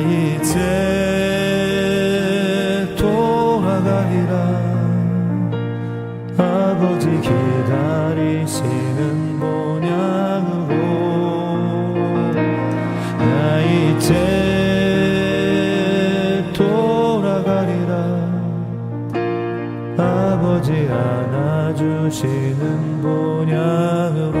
이제 돌아가리라. 아버지 기다리시는 모양으로 나 이제 돌아가리라. 아버지 안아주시는 본향으로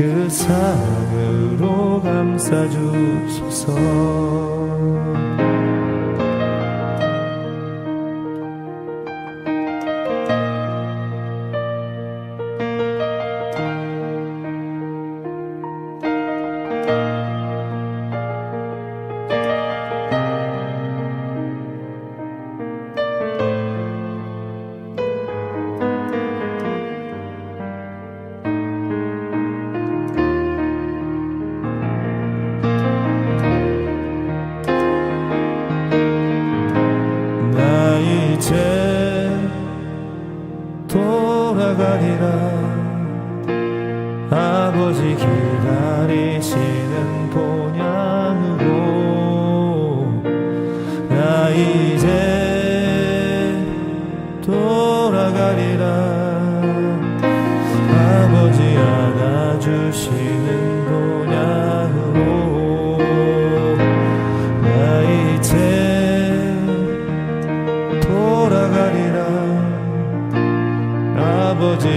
그 사랑으로 감싸주소서 돌아가리라 아버지 기다리시는 본향으로 나 이제 돌아가리라. 아버지 안아주시는 본향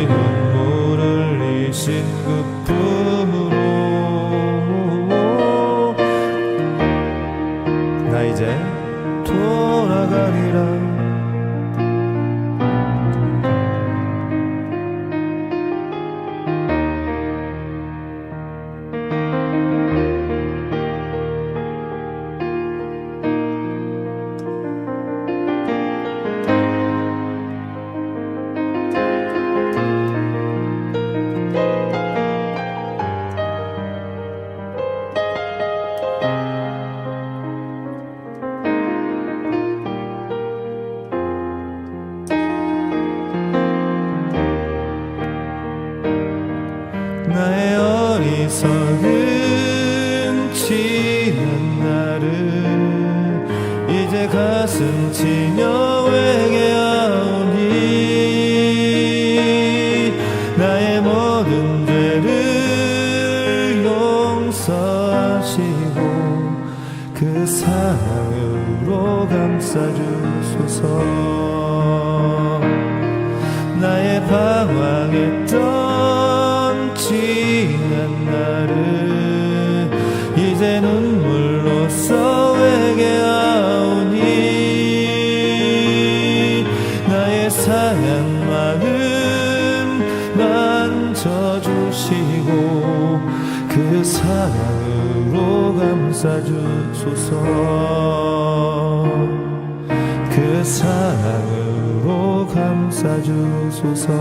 눈물을 흘리신 그품 어리석은 지난 날을 이제 가슴 치며 회개하오니 나의 모든 죄를 용서하시고 그 사랑으로 감싸주소서. 나의 방황했던 지난 날을 이제 눈물로써 회개하오니 나의 상한 마음 만져주시고 그 사랑으로 감싸주소서. 그 사랑으로 감싸주소서